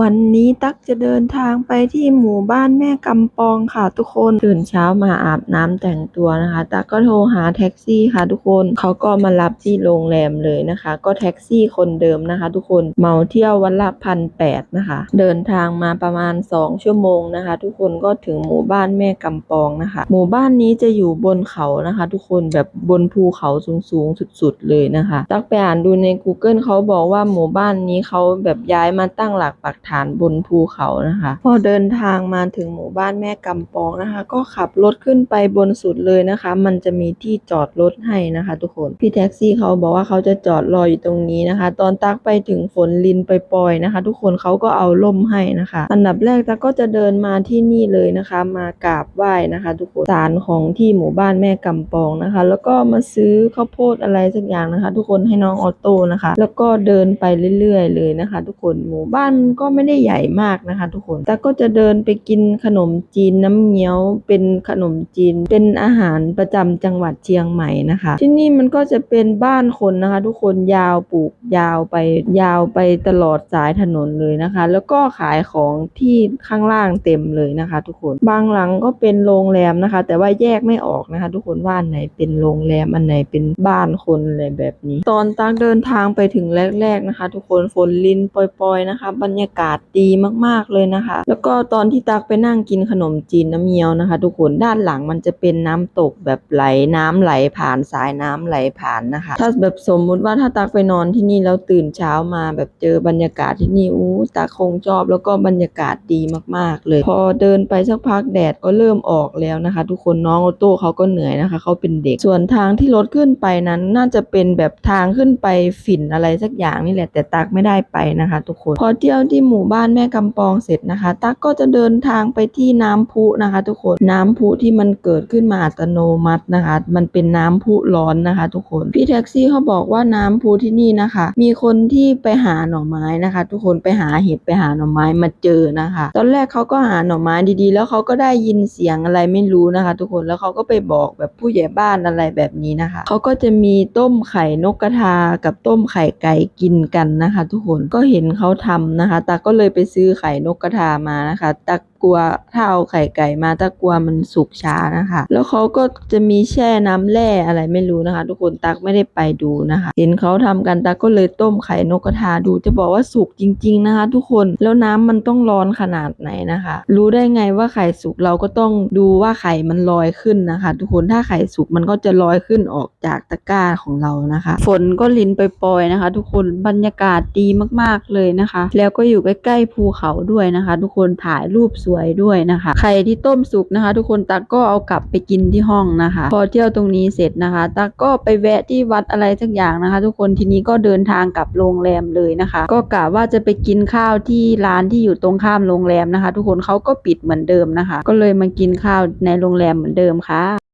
วันนี้ตั๊กจะเดินทางไปที่หมู่บ้านแม่กำปองค่ะทุกคนตื่นเช้ามาอาบน้ำแต่งตัวนะคะ ตั๊กก็โทรหาแท็กซี่ค่ะทุกคนเขาก็มารับที่โรงแรมเลยนะคะ ก็แท็กซี่คนเดิมนะคะ ทุกคนเมาเที่ยววันละพันแปดนะคะ เดินทางมาประมาณ 2 ชั่วโมงนะคะ ทุกคนก็ถึงหมู่บ้านแม่กำปองนะคะ หมู่บ้านนี้จะอยู่บนเขานะคะ ทุกคนแบบบนภูเขาสูงๆสุดๆเลยนะคะ ตั๊กไปอ่านดูใน Google เขาบอกว่าหมู่บ้านนี้เขาแบบย้ายมาตั้งหลักปักฐานบนภูเขานะคะ พอเดินทางมาถึงหมู่บ้านแม่กำปองนะคะ ก็ขับรถขึ้นไปบนสุดเลยนะคะ มันจะมีที่จอดรถให้นะคะ ทุกคนพี่แท็กซี่เขาบอกว่าเขาจะจอดรออยู่ตรงนี้นะคะ ตอนตักไปถึงฝนลินไปปล่อยนะคะ ทุกคนเขาก็เอาล่มให้นะคะ อันดับแรกตักก็จะเดินมาที่นี่เลยนะคะ มากราบไหว้นะคะ ทุกคนศาลของที่หมู่บ้านแม่กำปองนะคะ แล้วก็มาซื้อข้าวโพดอะไรสักอย่างนะคะ ทุกคนให้น้องออโต้นะคะ แล้วก็เดินไปเรื่อยๆ เลยนะคะ ทุกคนหมู่บ้านก็ไม่ได้ใหญ่มากนะคะ ทุกคน แต่ก็จะเดินไปกินขนมจีนน้ำเงี้ยว เป็นขนมจีน เป็นอาหารประจำจังหวัดเชียงใหม่นะคะ ที่นี่มันก็จะเป็นบ้านคนนะคะ ทุกคนยาวปลูกยาวไปยาวไปตลอดสายถนนเลยนะคะ แล้วก็ขายของที่ข้างล่างเต็มเลยนะคะ ทุกคน บางหลังก็เป็นโรงแรมนะคะ แต่ว่าแยกไม่ออกนะคะ ทุกคนว่าอันไหนเป็นโรงแรมอันไหนเป็นบ้านคนอะไรแบบนี้ ตอนตักเดินทางไปถึงแรก ๆนะคะ ทุกคนฝนลินปล่อยๆนะคะ บรรยากากาศดีมากๆเลยนะคะ แล้วก็ตอนที่ตักไปนั่งกินขนมจีนน้ำเงี้ยวนะคะ ทุกคนด้านหลังมันจะเป็นน้ำตกแบบไหลน้ำไหลผ่านสายน้ำไหลผ่านนะคะ ถ้าแบบสมมุติว่าถ้าตักไปนอนที่นี่แล้วตื่นเช้ามาแบบเจอบรรยากาศที่นี่อู้ตักคงชอบแล้วก็บรรยากาศดีมากๆเลย พอเดินไปสักพักแดดก็เริ่มออกแล้วนะคะ ทุกคนน้องโอโต้เขาก็เหนื่อยนะคะเขาเป็นเด็กส่วนทางที่รถขึ้นไปนั้นน่าจะเป็นแบบทางขึ้นไปฝิ่นอะไรสักอย่างนี่แหละแต่ตักไม่ได้ไปนะคะ ทุกคนพอเที่ยวที่หมู่บ้านแม่กำปองเสร็จนะคะ ตักก็จะเดินทางไปที่น้ำพุนะคะ ทุกคนน้ำพุที่มันเกิดขึ้นมาอัตโนมัตินะคะ มันเป็นน้ำพุร้อนนะคะ ทุกคนพี่แท็กซี่เขาบอกว่าน้ำพุที่นี่นะคะ มีคนที่ไปหาหน่อไม้นะคะ ทุกคนไปหาเห็ดไปหาหน่อไม้มาเจอนะคะ ตอนแรกเขาก็หาหน่อไม้ดีๆ แล้วเขาก็ได้ยินเสียงอะไรไม่รู้นะคะ ทุกคนแล้วเขาก็ไปบอกแบบผู้ใหญ่บ้านอะไรแบบนี้นะคะเขาก็จะมีต้มไข่นกกระทากับต้มไข่ไก่กินกันนะคะ ทุกคนก็เห็นเขาทำนะคะตาก็เลยไปซื้อไข่นกกระทามานะคะตักกลัวถ้าเอาไข่ไก่มาตากลัวมันสุกช้านะคะ แล้วเขาก็จะมีแช่น้ำแร่อะไรไม่รู้นะคะ ทุกคนตักไม่ได้ไปดูนะคะ เห็นเขาทำกันตักก็เลยต้มไข่นกกระทาดู จะบอกว่าสุกจริง ๆนะคะ ทุกคนแล้วน้ำมันต้องร้อนขนาดไหนนะคะ รู้ได้ไงว่าไข่สุกเราก็ต้องดูว่าไข่มันลอยขึ้นนะคะ ทุกคนถ้าไข่สุกมันก็จะลอยขึ้นออกจากตะกร้าของเรานะคะ ฝนก็ลินไปปล่อยนะคะ ทุกคนบรรยากาศดีมากๆเลยนะคะ แล้วก็อยู่ใกล้ๆภูเขาด้วยนะคะ ทุกคนถ่ายรูปสวยด้วยนะคะ ไข่ที่ต้มสุกนะคะ ทุกคนตักก็เอากลับไปกินที่ห้องนะคะ พอเที่ยวตรงนี้เสร็จนะคะตักก็ไปแวะที่วัดอะไรสักอย่างนะคะ ทุกคนทีนี้ก็เดินทางกลับโรงแรมเลยนะคะ ก็กะว่าจะไปกินข้าวที่ร้านที่อยู่ตรงข้ามโรงแรมนะคะ ทุกคนเขาก็ปิดเหมือนเดิมนะคะ ก็เลยมากินข้าวในโรงแรมเหมือนเดิมค่ะ